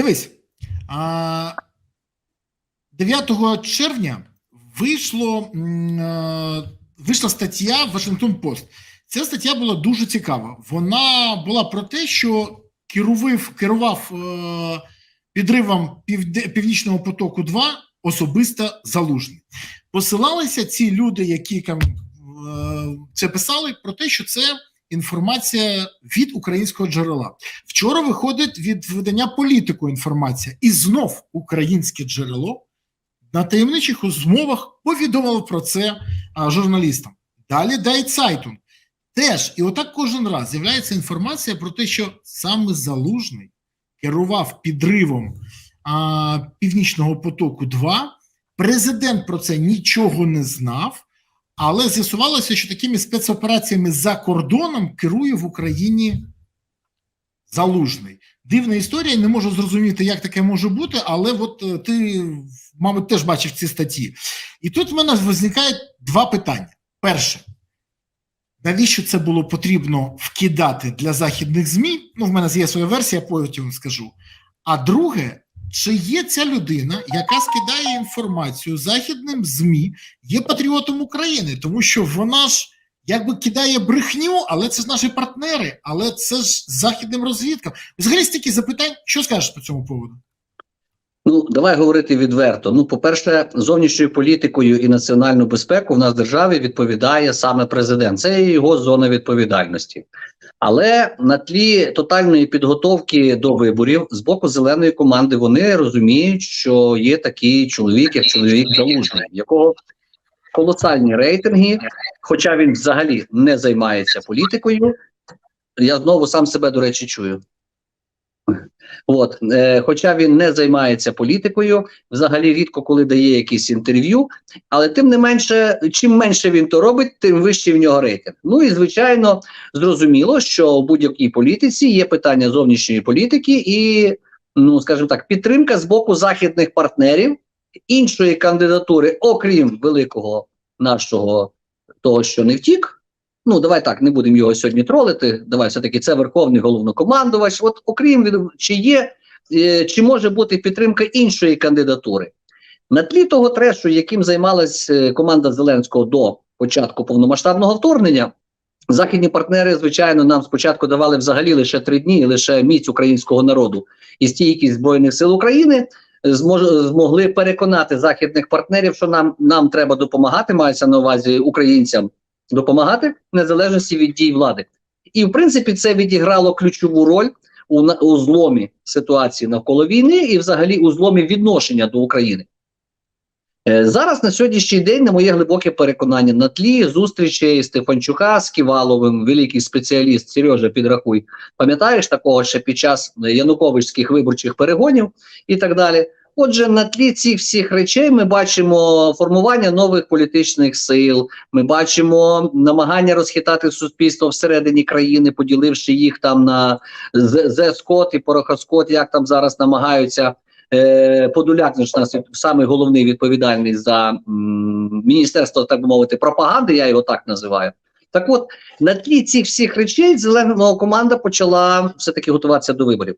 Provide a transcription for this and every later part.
Дивись, 9 червня вийшло, е, вийшла стаття в Вашингтон Пост. Ця стаття була дуже цікава. Вона була про те, що керував, керував підривом Північного потоку 2 особисто залужний. Посилалися ці люди, які е, це писали, про те, що це інформація від українського джерела. Вчора виходить від видання політику інформація, і знов українське джерело на таємничих розмовах повідомило про це а, журналістам. Далі Дай Цайтун. Теж, і отак кожен раз з'являється інформація про те, що саме Залужний керував підривом а, Північного потоку 2 Президент про це нічого не знав, але з'ясувалося, що такими спецопераціями за кордоном керує в Україні Залужний. Дивна історія, не можу зрозуміти, як таке може бути, але от е, ти, мабуть, теж бачив ці статті. І тут в мене виникає два питання. Перше, навіщо це було потрібно вкидати для західних ЗМІ? Ну, в мене є своя версія, потім скажу. А друге, чи є ця людина, яка скидає інформацію західним ЗМІ, є патріотом України, тому що вона ж якби кидає брехню, але це ж наші партнери, але це ж західним розвідкам. Взагалі стільки запитань, що скажеш по цьому поводу? Ну, давай говорити відверто. Ну, по-перше, зовнішньою політикою і національну безпеку в нас державі відповідає саме президент. Це його зона відповідальності. Але на тлі тотальної підготовки до виборів з боку зеленої команди вони розуміють, що є такий чоловік, як чоловік залужний, якого колосальні рейтинги, хоча він взагалі не займається політикою. Я знову сам себе, до речі, чую. От, е, хоча він не займається політикою, взагалі рідко коли дає якісь інтерв'ю, але тим не менше, чим менше він то робить, тим вищий в нього рейтинг. Ну і звичайно, зрозуміло, що у будь-якій політиці є питання зовнішньої політики і, ну скажімо так, підтримка з боку західних партнерів іншої кандидатури, окрім великого нашого того, що не втік. Ну, давай так, не будемо його сьогодні тролити. Давай все-таки це верховний головнокомандувач. От окрім від чи є, е, чи може бути підтримка іншої кандидатури на тлі того трешу, яким займалась е, команда Зеленського до початку повномасштабного вторгнення. Західні партнери, звичайно, нам спочатку давали взагалі лише три дні, лише міць українського народу і стійкість збройних сил України змож, змогли переконати західних партнерів, що нам, нам треба допомагати, мається на увазі українцям допомагати незалежності від дій влади. І в принципі це відіграло ключову роль у, у зломі ситуації навколо війни і взагалі у зломі відношення до України. Е, Зараз на сьогоднішній день, на моє глибоке переконання, на тлі зустрічей Стефанчука з Ківаловим, великий спеціаліст Сережа Підрахуй, пам'ятаєш такого ще під час януковичських виборчих перегонів і так далі. Отже, на тлі цих всіх речей ми бачимо формування нових політичних сил. Ми бачимо намагання розхитати суспільство всередині країни, поділивши їх там на ЗСКОТ і Порохоскот, як там зараз намагаються. Е, Подоляк наш саме головний відповідальний за міністерство, так би мовити, пропаганди. Я його так називаю. Так, от на тлі цих всіх речей зелена команда почала все таки готуватися до виборів.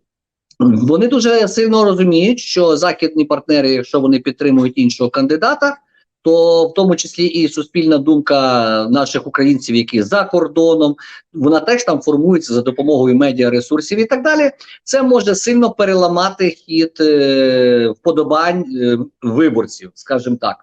Вони дуже сильно розуміють, що західні партнери, якщо вони підтримують іншого кандидата, то в тому числі і суспільна думка наших українців, які за кордоном, вона теж там формується за допомогою медіаресурсів і так далі. Це може сильно переламати хід е, вподобань е, виборців, скажімо так.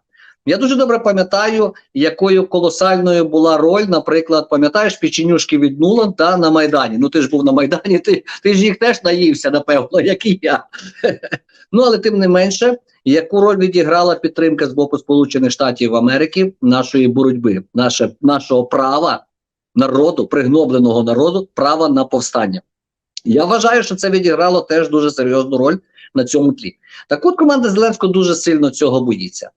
Я дуже добре пам'ятаю, якою колосальною була роль, наприклад, пам'ятаєш печенюшки від Нулан та на Майдані. Ну ти ж був на Майдані, ти, ти ж їх теж наївся, напевно, як і я. ну але тим не менше, яку роль відіграла підтримка з боку Сполучених Штатів Америки нашої боротьби, наше, нашого права народу, пригнобленого народу, права на повстання. Я вважаю, що це відіграло теж дуже серйозну роль на цьому тлі. Так от команда Зеленського дуже сильно цього боїться.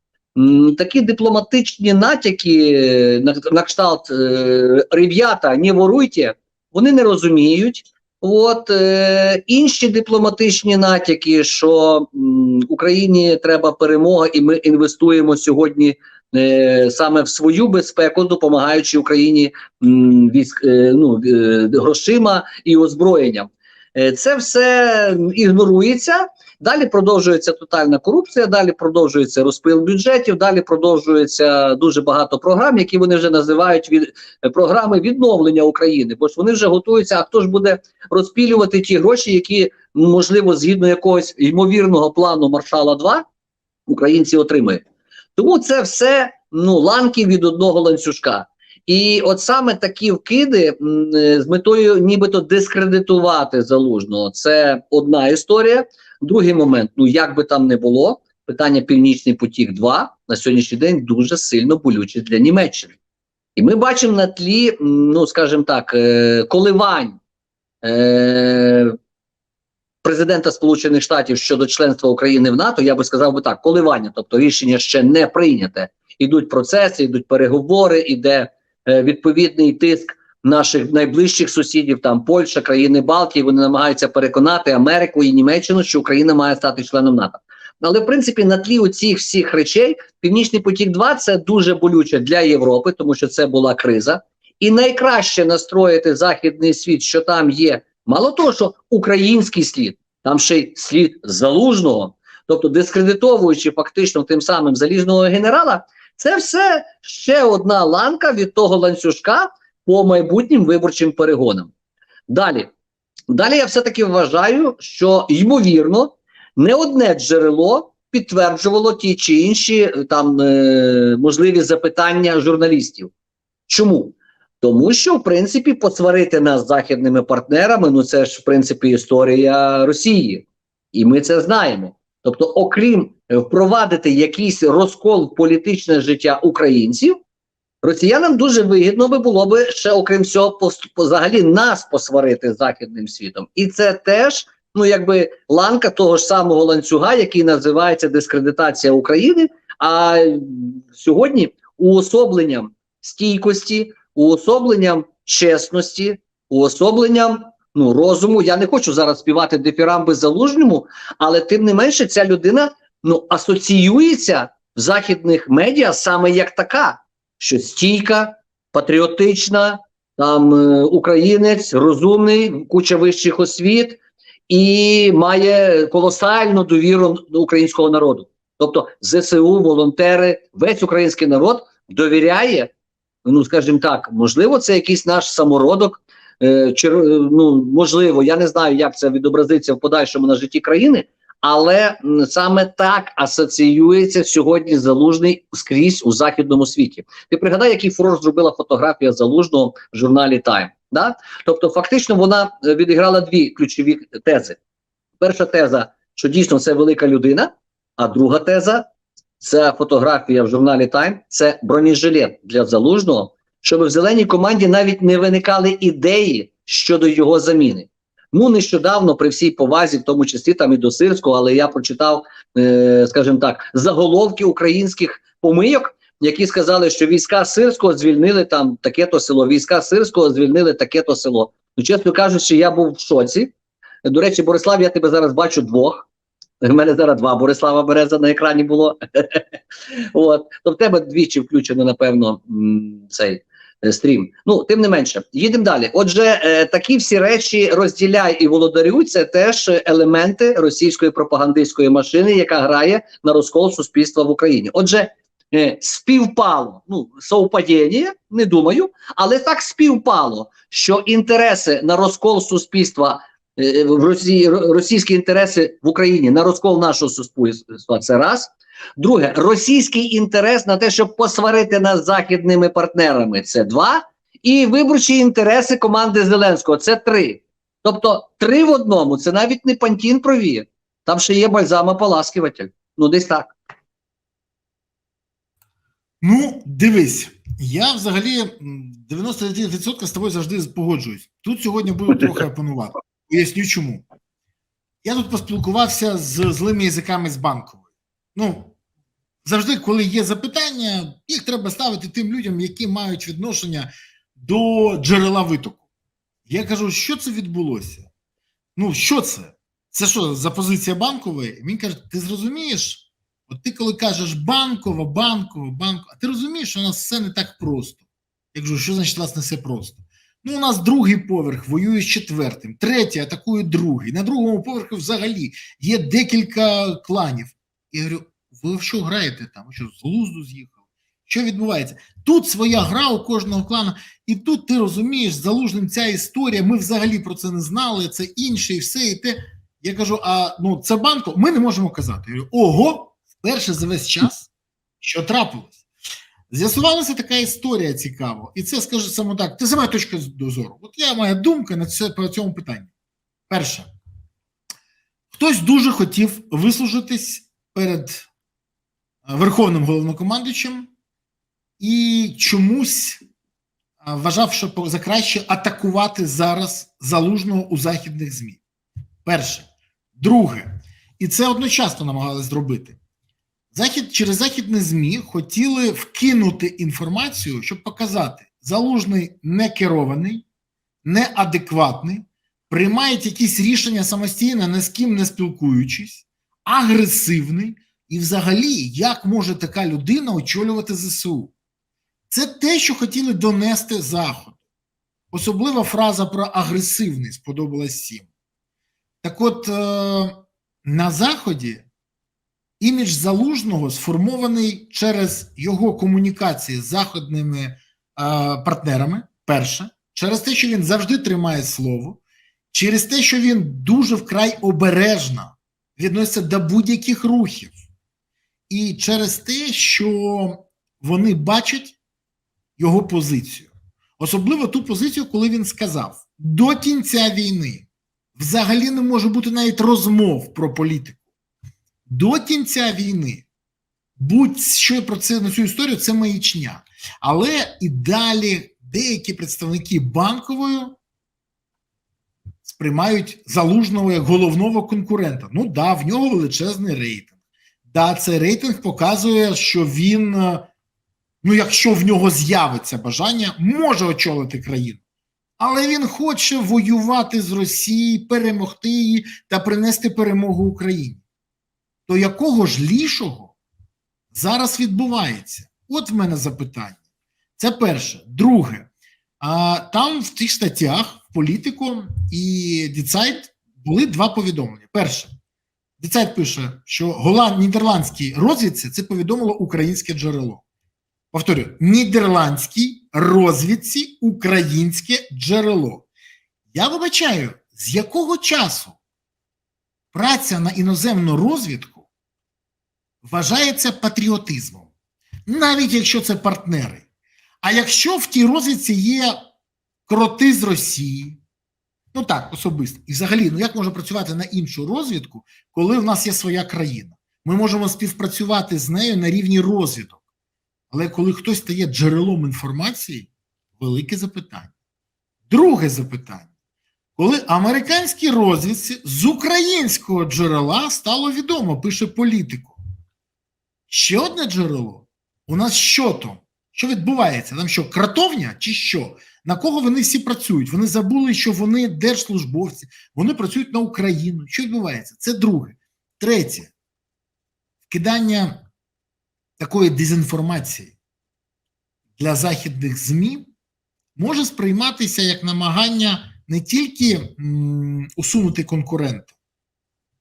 Такі дипломатичні натяки на, на кшталт е, «ребята, не воруйте, вони не розуміють. От е, інші дипломатичні натяки, що Україні треба перемога, і ми інвестуємо сьогодні е, саме в свою безпеку, допомагаючи Україні м, військ, е, ну, е, грошима і озброєнням. Е, Це все ігнорується. Далі продовжується тотальна корупція, далі продовжується розпил бюджетів, далі продовжується дуже багато програм, які вони вже називають від е, програми відновлення України. Бо ж вони вже готуються. А хто ж буде розпілювати ті гроші, які можливо згідно якогось ймовірного плану маршала 2 українці отримають? Тому це все ну ланки від одного ланцюжка. І от саме такі вкиди е, з метою нібито дискредитувати залужного. Це одна історія. Другий момент: ну як би там не було, питання Північний потік 2 на сьогоднішній день дуже сильно болюче для Німеччини. І ми бачимо на тлі, ну скажімо так, е, коливань е, президента Сполучених Штатів щодо членства України в НАТО. Я би сказав би так: коливання, тобто рішення ще не прийняте. Ідуть процеси, йдуть переговори, іде відповідний тиск наших найближчих сусідів, там Польща, країни Балтії. Вони намагаються переконати Америку і Німеччину, що Україна має стати членом НАТО. Але в принципі на тлі оцих всіх речей Північний потік 2 це дуже болюче для Європи, тому що це була криза. І найкраще настроїти західний світ, що там є мало того, що український слід, там ще й слід залужного, тобто дискредитовуючи фактично тим самим залізного генерала, це все ще одна ланка від того ланцюжка по майбутнім виборчим перегонам. Далі, далі я все-таки вважаю, що ймовірно не одне джерело підтверджувало ті чи інші е, там е, можливі запитання журналістів. Чому? Тому що, в принципі, посварити нас з західними партнерами ну це ж в принципі історія Росії, і ми це знаємо. Тобто, окрім впровадити якийсь розкол в політичне життя українців, росіянам дуже вигідно би було би ще, окрім всього, взагалі нас посварити з західним світом. І це теж ну якби ланка того ж самого ланцюга, який називається дискредитація України. А сьогодні уособленням стійкості, уособленням чесності, уособленням ну розуму. Я не хочу зараз співати дифірамби залужному, але тим не менше, ця людина ну асоціюється в західних медіа саме як така, що стійка, патріотична, там е, українець, розумний, куча вищих освіт і має колосальну довіру до українського народу. Тобто ЗСУ, волонтери, весь український народ довіряє. Ну, скажімо так, можливо, це якийсь наш самородок. Е, чи, е, ну, можливо, я не знаю, як це відобразиться в подальшому на житті країни, але саме так асоціюється сьогодні залужний скрізь у західному світі. Ти пригадай, який фурор зробила фотографія залужного в журналі Time. Да? Тобто, фактично, вона е, відіграла дві ключові тези. Перша теза, що дійсно це велика людина, а друга теза це фотографія в журналі Time, це бронежилет для залужного, щоб в зеленій команді навіть не виникали ідеї щодо його заміни. Ну, нещодавно, при всій повазі, в тому числі там і до Сирського, але я прочитав, е, скажімо так, заголовки українських помийок, які сказали, що війська Сирського звільнили там таке-то село, війська Сирського звільнили таке-то село. Ну, чесно кажучи, я був в шоці. До речі, Борислав, я тебе зараз бачу двох. У мене зараз два Борислава Береза на екрані було. От, то в тебе двічі включено, напевно, цей стрім. Ну, тим не менше, їдемо далі. Отже, е, такі всі речі розділяй і володарюй це теж елементи російської пропагандистської машини, яка грає на розкол суспільства в Україні. Отже, е, співпало, ну, совпадіння, не думаю, але так співпало, що інтереси на розкол суспільства е, в Росії, російські інтереси в Україні на розкол нашого суспільства це раз. Друге, російський інтерес на те, щоб посварити нас з західними партнерами, це два. І виборчі інтереси команди Зеленського це три. Тобто три в одному. Це навіть не Пантін провіє. Там ще є бальзамополаскиватель. Ну, десь так. Ну, дивись, я взагалі м, 99% з тобою завжди погоджуюсь. Тут сьогодні буду трохи опанувати. Поясню чому. Я тут поспілкувався з злими язиками з банкової. Ну, завжди, коли є запитання, їх треба ставити тим людям, які мають відношення до джерела витоку. Я кажу, що це відбулося? Ну, що це? Це що за позиція банкової? Він каже: ти зрозумієш? От ти коли кажеш банкова, банкова, банкова, а ти розумієш, що у нас все не так просто. Я кажу, що значить власне все просто? Ну, у нас другий поверх воює з четвертим, третій атакує другий. На другому поверху взагалі є декілька кланів. Я говорю: ви в що граєте там? Ви що з глузду з'їхали? Що відбувається? Тут своя гра у кожного клану, і тут ти розумієш, залужним ця історія. Ми взагалі про це не знали. Це інше, і все, і те. Я кажу: а ну це банко, ми не можемо казати. Я говорю, ого, вперше за весь час, що трапилось. З'ясувалася така історія цікава, і це скажу саме так. Це сама точка зору. От я моя думка на це по цьому питанню. Перше, хтось дуже хотів вислужитись перед верховним головнокомандуючим і чомусь е, вважав, що за краще атакувати зараз залужного у західних ЗМІ. Перше. Друге, і це одночасно намагалися зробити. Захід через західні ЗМІ хотіли вкинути інформацію, щоб показати, залужний не керований, неадекватний, приймає якісь рішення самостійно, ні з ким не спілкуючись, агресивний, і взагалі, як може така людина очолювати ЗСУ? Це те, що хотіли донести Заходу. Особлива фраза про агресивний сподобалась всім. Так от, е, на Заході імідж залужного сформований через його комунікації з західними е, партнерами. Перше, через те, що він завжди тримає слово, через те, що він дуже вкрай обережно відноситься до будь-яких рухів, і через те, що вони бачать його позицію. Особливо ту позицію, коли він сказав: до кінця війни взагалі не може бути навіть розмов про політику. До кінця війни будь-що про це на цю історію це маячня. Але і далі деякі представники банкової сприймають залужного як головного конкурента. Ну да, в нього величезний рейтинг. Да, цей рейтинг показує, що він, е, ну якщо в нього з'явиться бажання, може очолити країну. Але він хоче воювати з Росією, перемогти її та принести перемогу Україні. То якого ж лішого зараз відбувається? От в мене запитання. Це перше. Друге, а, там в тих статтях в політику і Діцайт були два повідомлення. Перше, Діцайт пише, що голланд, нідерландській розвідці це повідомило українське джерело. Повторюю, нідерландській розвідці українське джерело. Я вибачаю, з якого часу праця на іноземну розвідку вважається патріотизмом, навіть якщо це партнери. А якщо в тій розвідці є кроти з Росії, ну так, особисто, і взагалі, ну як може працювати на іншу розвідку, коли в нас є своя країна? Ми можемо співпрацювати з нею на рівні розвідок. Але коли хтось стає джерелом інформації, велике запитання. Друге запитання. Коли американській розвідці з українського джерела стало відомо, пише політику. Ще одне джерело. У нас що там? Що відбувається? Там що, кратовня чи що? На кого вони всі працюють? Вони забули, що вони держслужбовці, вони працюють на Україну. Що відбувається? Це друге. Третє. Вкидання такої дезінформації для західних ЗМІ може сприйматися як намагання не тільки усунути конкурента,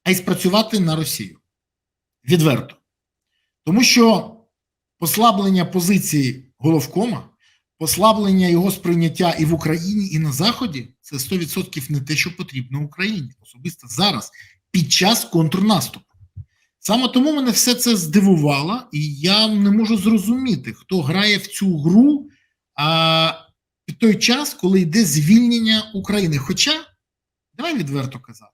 а й спрацювати на Росію. Відверто. Тому що послаблення позиції головкома, послаблення його сприйняття і в Україні, і на Заході це 100% не те, що потрібно Україні, особисто зараз, під час контрнаступу. Саме тому мене все це здивувало, і я не можу зрозуміти, хто грає в цю гру а, під той час, коли йде звільнення України. Хоча, давай відверто казати,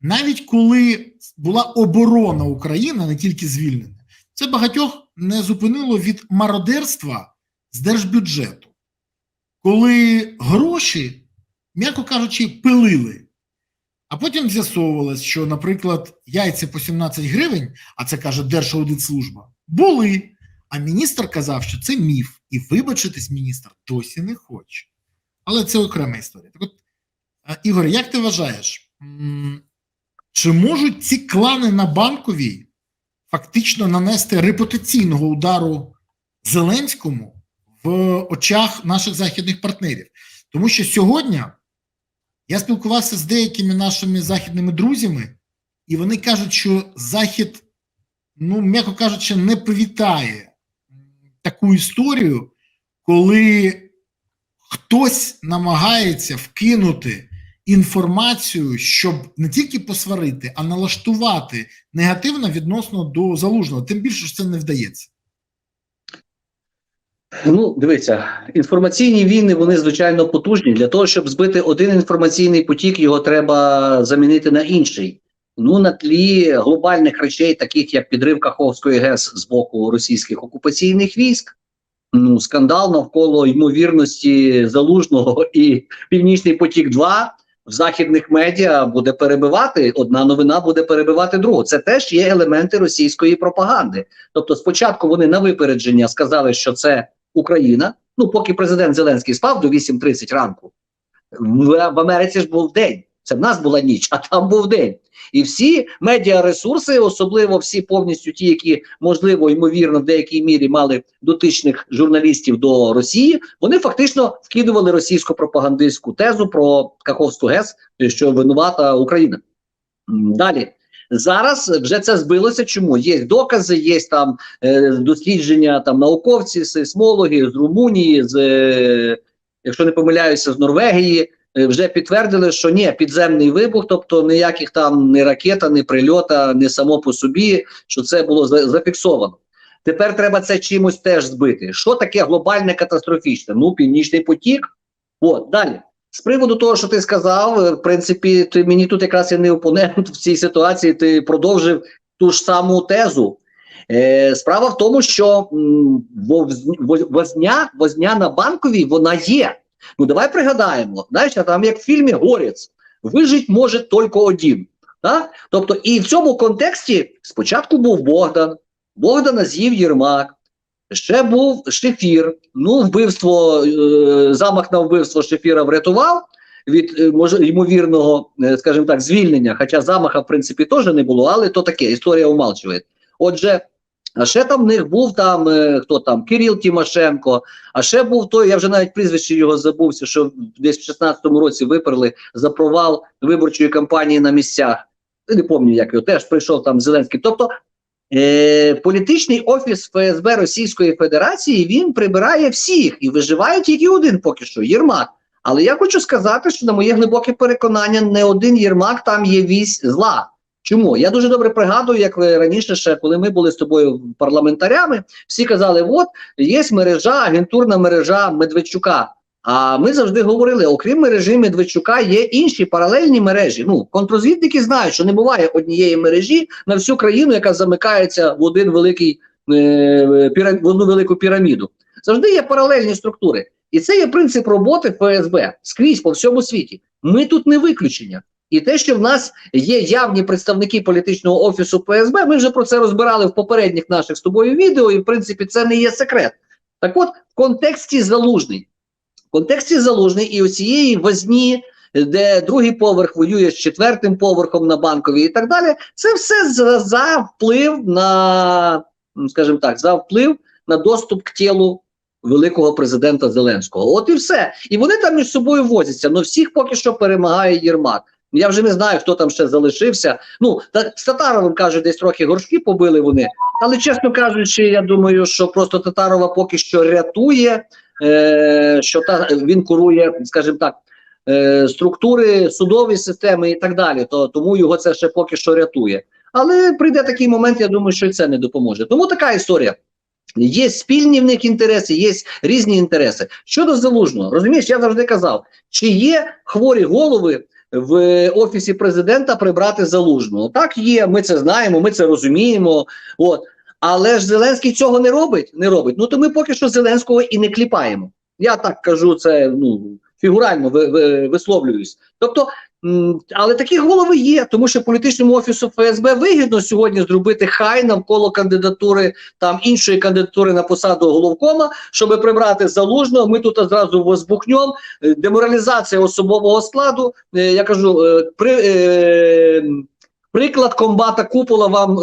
навіть коли була оборона України, не тільки звільнення, це багатьох не зупинило від мародерства з держбюджету, коли гроші, м'яко кажучи, пилили. А потім з'ясовувалось, що, наприклад, яйця по 17 гривень, а це каже Держаудитслужба, були. А міністр казав, що це міф, і вибачитись міністр досі не хоче. Але це окрема історія. Так от, е, Ігор, як ти вважаєш, чи можуть ці клани на банковій фактично нанести репутаційного удару Зеленському в очах наших західних партнерів? Тому що сьогодні я спілкувався з деякими нашими західними друзями, і вони кажуть, що Захід, ну, м'яко кажучи, не привітає таку історію, коли хтось намагається вкинути інформацію, щоб не тільки посварити, а налаштувати негативно відносно до залужного. Тим більше що це не вдається. Ну, дивіться, інформаційні війни вони звичайно потужні. Для того, щоб збити один інформаційний потік, його треба замінити на інший. Ну, на тлі глобальних речей, таких як підрив Каховської ГЕС з боку російських окупаційних військ. Ну, скандал навколо ймовірності залужного і Північний потік 2 в західних медіа буде перебивати. Одна новина буде перебивати другу. Це теж є елементи російської пропаганди. Тобто, спочатку вони на випередження сказали, що це Україна. Ну, поки президент Зеленський спав до 8.30 ранку, в, Америці ж був день. Це в нас була ніч, а там був день. І всі медіаресурси, особливо всі повністю ті, які можливо ймовірно в деякій мірі мали дотичних журналістів до Росії, вони фактично вкидували російську пропагандистську тезу про Каховську ГЕС, що винувата Україна. Далі. Зараз вже це збилося. Чому є докази, є там е, дослідження там науковці, сейсмологи з Румунії, з е, якщо не помиляюся, з Норвегії. е, Вже підтвердили, що ні, підземний вибух, тобто ніяких там ні ракета, ні прильота, ні само по собі, що це було зафіксовано. Тепер треба це чимось теж збити. Що таке глобальне катастрофічне? Ну, північний потік. От далі. З приводу того, що ти сказав, е, в принципі, ти мені тут якраз і не опонент в цій ситуації. Ти продовжив ту ж саму тезу. Е, справа в тому, що возня, возня на банковій вона є. Ну давай пригадаємо, знаєш, там як в фільмі Горець, вижить може тільки один. Так? Тобто, і в цьому контексті спочатку був Богдан, Богдана з'їв Єрмак, ще був Шефір. Ну, вбивство, е, замах на вбивство Шефіра врятував від е, може, ймовірного, е, скажімо так, звільнення. Хоча замаха, в принципі, теж не було, але то таке, історія умалчує. Отже, а ще там в них був там хто там Кирил Тимошенко, а ще був той, я вже навіть прізвище його забувся, що десь в 16-му році виперли за провал виборчої кампанії на місцях. Не пам'ятаю, як його теж прийшов там Зеленський. Тобто е, політичний офіс ФСБ Російської Федерації він прибирає всіх і виживає тільки один поки що Єрмак. Але я хочу сказати, що на моє глибоке переконання, не один Єрмак там є вісь зла. Чому? Я дуже добре пригадую, як раніше, ще коли ми були з тобою парламентарями, всі казали: от є мережа, агентурна мережа Медведчука. А ми завжди говорили: окрім мережі Медведчука, є інші паралельні мережі. Ну, контрозвідники знають, що не буває однієї мережі на всю країну, яка замикається в один великий е, піра- в одну велику піраміду. Завжди є паралельні структури. І це є принцип роботи ФСБ скрізь по всьому світі. Ми тут не виключення. І те, що в нас є явні представники політичного офісу ФСБ, ми вже про це розбирали в попередніх наших з тобою відео, і в принципі це не є секрет. Так от, в контексті залужний, контексті залужний і оцієї возні, де другий поверх воює з четвертим поверхом на банковій і так далі, це все за, за вплив на, м, скажімо так, за вплив на доступ к тілу великого президента Зеленського. От і все. І вони там між собою возяться. Ну всіх поки що перемагає Єрмак. Я вже не знаю, хто там ще залишився. Ну, та, з Татаровим кажуть, десь трохи горшки побили вони. Але чесно кажучи, я думаю, що просто Татарова поки що рятує, що та він курує, скажімо так, е, структури судової системи і так далі. То тому його це ще поки що рятує. Але прийде такий момент, я думаю, що і це не допоможе. Тому така історія. Є спільні в них інтереси, є різні інтереси. Щодо залужного, розумієш, я завжди казав, чи є хворі голови в офісі президента прибрати залужного. Так є, ми це знаємо, ми це розуміємо. От. Але ж Зеленський цього не робить. Не робить. Ну то ми поки що Зеленського і не кліпаємо. Я так кажу, це ну фігурально ви, ви, висловлююсь. Тобто, але такі голови є, тому що політичному офісу ФСБ вигідно сьогодні зробити хай навколо кандидатури там іншої кандидатури на посаду головкома, щоб прибрати залужного. Ми тут одразу возбухнем. Е, Деморалізація особового складу. Е, Я кажу, е, при. Е, Приклад комбата купола вам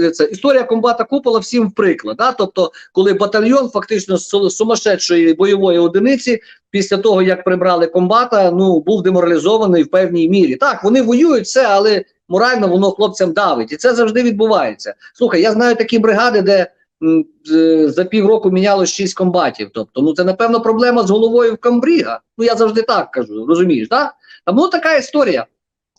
е, це історія комбата купола всім в приклад. Да? Тобто, коли батальйон фактично з сумасшедшої бойової одиниці після того, як прибрали комбата, ну був деморалізований в певній мірі. Так, вони воюють все, але морально воно хлопцям давить, і це завжди відбувається. Слухай, я знаю такі бригади, де м, з- за півроку мінялось шість комбатів. Тобто, ну це напевно проблема з головою в комбріга. Ну я завжди так кажу, розумієш, так? Тому така історія.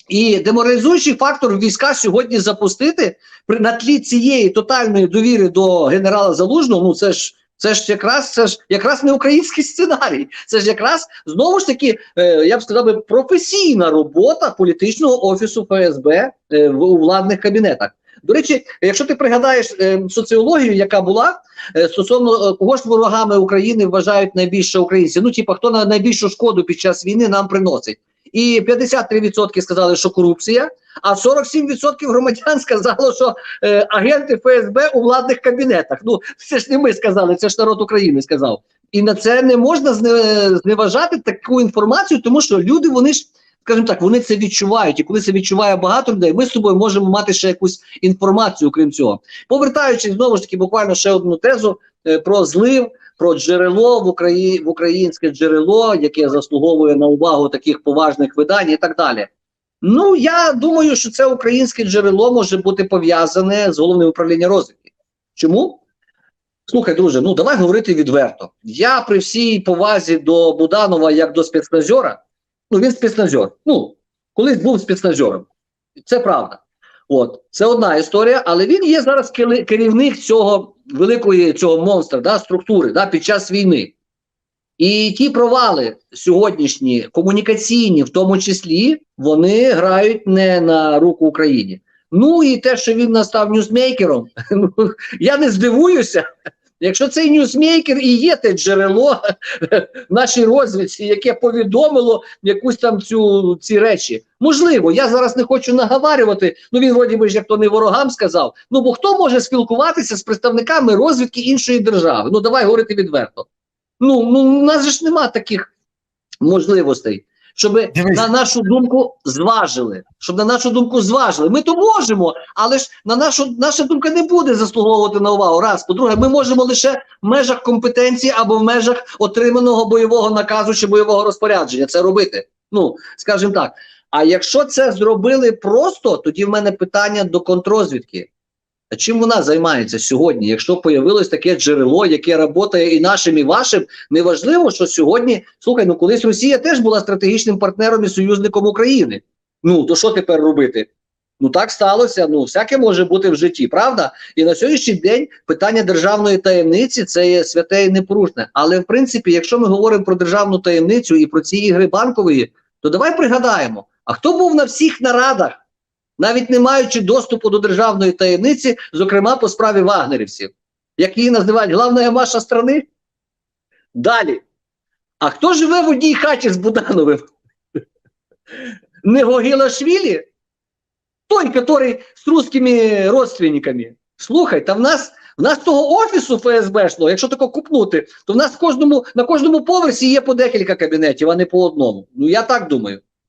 І деморалізуючий фактор війська сьогодні запустити при на тлі цієї тотальної довіри до генерала Залужного. Ну це ж це ж якраз це ж якраз не український сценарій. Це ж якраз знову ж таки, е, я б сказав би, професійна робота політичного офісу ФСБ е, в у владних кабінетах. До речі, якщо ти пригадаєш е, соціологію, яка була е, стосовно е, кого ж ворогами України вважають найбільше українці, ну типа хто на найбільшу шкоду під час війни нам приносить. І 53% сказали, що корупція, а 47% громадян сказало, що е, агенти ФСБ у владних кабінетах. Ну це ж не ми сказали, це ж народ України сказав. І на це не можна зне- зневажати таку інформацію, тому що люди вони ж. Скажімо так, вони це відчувають, і коли це відчуває багато людей, ми з тобою можемо мати ще якусь інформацію, крім цього. Повертаючись знову ж таки, буквально ще одну тезу е, про злив, про джерело в Україні в українське джерело, яке заслуговує на увагу таких поважних видань, і так далі. Ну я думаю, що це українське джерело може бути пов'язане з головним управлінням розвідки. Чому? Слухай, друже, ну давай говорити відверто. Я при всій повазі до Буданова як до спецназьора, ну він спецназьор. Ну, колись був спецназьором. Це правда. От, це одна історія, але він є зараз керівник цього великої цього монстра, да, структури да, під час війни. І ті провали сьогоднішні, комунікаційні, в тому числі, вони грають не на руку Україні. Ну і те, що він настав ньюсмейкером, ну, я не здивуюся, якщо цей ньюсмейкер і є те джерело нашій розвідці, яке повідомило якусь там цю ці речі. Можливо, я зараз не хочу наговарювати. Ну він вроді би ж як то не ворогам сказав. Ну бо хто може спілкуватися з представниками розвідки іншої держави? Ну давай говорити відверто. Ну, ну у нас ж нема таких можливостей, щоб Дивись. на нашу думку зважили. Щоб на нашу думку зважили. Ми то можемо, але ж на нашу наша думка не буде заслуговувати на увагу. Раз, по-друге, ми можемо лише в межах компетенції або в межах отриманого бойового наказу чи бойового розпорядження це робити. Ну, скажімо так. А якщо це зробили просто, тоді в мене питання до контрозвідки. А чим вона займається сьогодні? Якщо появилось таке джерело, яке працює і нашим, і вашим, неважливо, що сьогодні слухай, ну колись Росія теж була стратегічним партнером і союзником України. Ну то що тепер робити? Ну так сталося. Ну всяке може бути в житті, правда? І на сьогоднішній день питання державної таємниці це є святе і непорушне. Але в принципі, якщо ми говоримо про державну таємницю і про ці ігри банкової, то давай пригадаємо, а хто був на всіх нарадах, навіть не маючи доступу до державної таємниці, зокрема по справі вагнерівців, як її називають главна маша страни? Далі. А хто живе в одній хаті з Будановим? Не Гогілашвілі? Той, який з русскими родственниками. Слухай, та в нас в нас того офісу ФСБшного, якщо тако купнути, то в нас кожному, на кожному поверсі є по декілька кабінетів, а не по одному. Ну я так думаю.